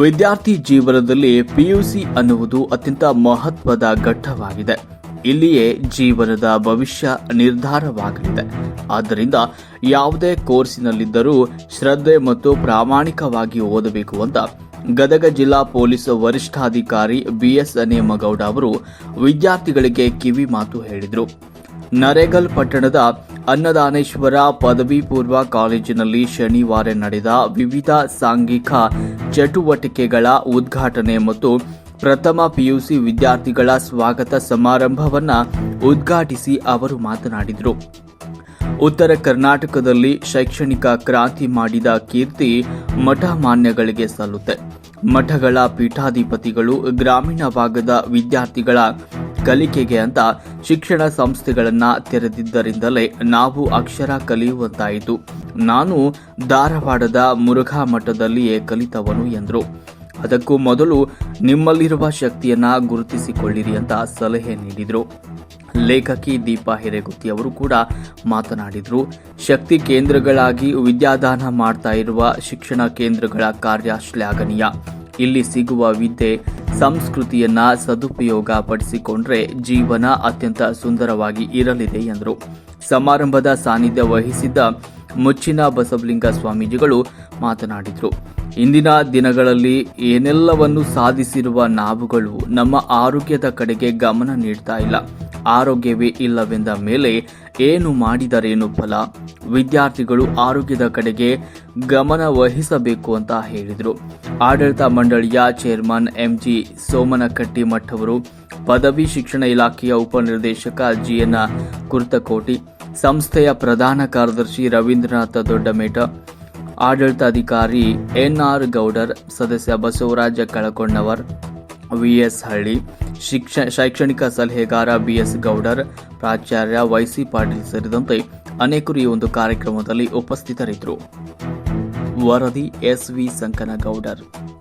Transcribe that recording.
ವಿದ್ಯಾರ್ಥಿ ಜೀವನದಲ್ಲಿ ಪಿಯುಸಿ ಅನ್ನುವುದು ಅತ್ಯಂತ ಮಹತ್ವದ ಘಟ್ಟವಾಗಿದೆ. ಇಲ್ಲಿಯೇ ಜೀವನದ ಭವಿಷ್ಯ ನಿರ್ಧಾರವಾಗಲಿದೆ. ಆದ್ದರಿಂದ ಯಾವುದೇ ಕೋರ್ಸಿನಲ್ಲಿದ್ದರೂ ಶ್ರದ್ಧೆ ಮತ್ತು ಪ್ರಾಮಾಣಿಕವಾಗಿ ಓದಬೇಕು ಅಂತ ಗದಗ ಜಿಲ್ಲಾ ಪೊಲೀಸ್ ವರಿಷ್ಠಾಧಿಕಾರಿ ಬಿಎಸ್ ನೇಮಗೌಡ ಅವರು ವಿದ್ಯಾರ್ಥಿಗಳಿಗೆ ಕಿವಿ ಮಾತು ಹೇಳಿದರು. ನರೇಗಲ್ ಪಟ್ಟಣದ ಅನ್ನದಾನೇಶ್ವರ ಪದವಿ ಪೂರ್ವ ಕಾಲೇಜಿನಲ್ಲಿ ಶನಿವಾರ ನಡೆದ ವಿವಿಧ ಸಾಂಘಿಕ ಚಟುವಟಿಕೆಗಳ ಉದ್ಘಾಟನೆ ಮತ್ತು ಪ್ರಥಮ ಪಿಯುಸಿ ವಿದ್ಯಾರ್ಥಿಗಳ ಸ್ವಾಗತ ಸಮಾರಂಭವನ್ನ ಉದ್ಘಾಟಿಸಿ ಅವರು ಮಾತನಾಡಿದರು. ಉತ್ತರ ಕರ್ನಾಟಕದಲ್ಲಿ ಶೈಕ್ಷಣಿಕ ಕ್ರಾಂತಿ ಮಾಡಿದ ಕೀರ್ತಿ ಮಠ ಮಾನ್ಯಗಳಿಗೆ ಸಲ್ಲುತ್ತೆ. ಮಠಗಳ ಪೀಠಾಧಿಪತಿಗಳು ಗ್ರಾಮೀಣ ಭಾಗದ ವಿದ್ಯಾರ್ಥಿಗಳ ಕಲಿಕೆಗೆ ಅಂತ ಶಿಕ್ಷಣ ಸಂಸ್ಥೆಗಳನ್ನ ತೆರೆದಿದ್ದರಿಂದಲೇ ನಾವು ಅಕ್ಷರ ಕಲಿಯುವಂತಾಯಿತು. ನಾನು ಧಾರವಾಡದ ಮುರುಘಾ ಮಠದಲ್ಲಿಯೇ ಕಲಿತವನು ಎಂದರು. ಅದಕ್ಕೂ ಮೊದಲು ನಿಮ್ಮಲ್ಲಿರುವ ಶಕ್ತಿಯನ್ನ ಗುರುತಿಸಿಕೊಳ್ಳಿರಿ ಅಂತ ಸಲಹೆ ನೀಡಿದರು. ಲೇಖಕಿ ದೀಪಾ ಹಿರೇಗುತ್ತಿ ಅವರು ಕೂಡ ಮಾತನಾಡಿದರು. ಶಕ್ತಿ ಕೇಂದ್ರಗಳಾಗಿ ವಿದ್ಯಾದಾನ ಮಾಡ್ತಾ ಇರುವ ಶಿಕ್ಷಣ ಕೇಂದ್ರಗಳ ಕಾರ್ಯ ಶ್ಲಾಘನೀಯ ಇಲ್ಲಿ ಸಿಗುವ ವಿದ್ಯೆ ಸಂಸ್ಕೃತಿಯನ್ನ ಸದುಪಯೋಗ ಪಡಿಸಿಕೊಂಡ್ರೆ ಜೀವನ ಅತ್ಯಂತ ಸುಂದರವಾಗಿ ಇರಲಿದೆ ಎಂದರು. ಸಮಾರಂಭದ ಸಾನ್ನಿಧ್ಯ ವಹಿಸಿದ್ದ ಮುಚ್ಚಿನ ಬಸವಲಿಂಗ ಸ್ವಾಮೀಜಿಗಳು ಮಾತನಾಡಿದರು. ಇಂದಿನ ದಿನಗಳಲ್ಲಿ ಏನೆಲ್ಲವನ್ನು ಸಾಧಿಸಿರುವ ನಾವುಗಳು ನಮ್ಮ ಆರೋಗ್ಯದ ಕಡೆಗೆ ಗಮನ ನೀಡ್ತಾ ಇಲ್ಲ. ಆರೋಗ್ಯವೇ ಇಲ್ಲವೆಂದ ಮೇಲೆ ಏನು ಮಾಡಿದರೇನು ಫಲ? ವಿದ್ಯಾರ್ಥಿಗಳು ಆರೋಗ್ಯದ ಕಡೆಗೆ ಗಮನ ವಹಿಸಬೇಕು ಅಂತ ಹೇಳಿದರು. ಆಡಳಿತ ಮಂಡಳಿಯ ಚೇರ್ಮನ್ ಎಂಜಿ ಸೋಮನಕಟ್ಟಿ ಮಠ್ ಅವರು ಪದವಿ ಶಿಕ್ಷಣ ಇಲಾಖೆಯ ಉಪನಿರ್ದೇಶಕ ಜಿಎನ್ ಕುರ್ತಕೋಟಿ, ಸಂಸ್ಥೆಯ ಪ್ರಧಾನ ಕಾರ್ಯದರ್ಶಿ ರವೀಂದ್ರನಾಥ ದೊಡ್ಡಮೇಟ ಆಡಳಿತಾಧಿಕಾರಿ ಎನ್ಆರ್ ಗೌಡರ್, ಸದಸ್ಯ ಬಸವರಾಜ ಕಳಕೊಂಡವರ್ ವಿಎಸ್ ಹಳ್ಳಿ ಶಿಕ್ಷ, ಶೈಕ್ಷಣಿಕ ಸಲಹೆಗಾರ ಬಿಎಸ್ ಗೌಡರ್, ಪ್ರಾಚಾರ್ಯ ವೈಸಿ ಪಾಟೀಲ್ ಸೇರಿದಂತೆ ಅನೇಕರು ಈ ಒಂದು ಕಾರ್ಯಕ್ರಮದಲ್ಲಿ ಉಪಸ್ಥಿತರಿದ್ದರು. ವರದಿ ಎಸ್ವಿ ಸಂಕನಗೌಡರ್.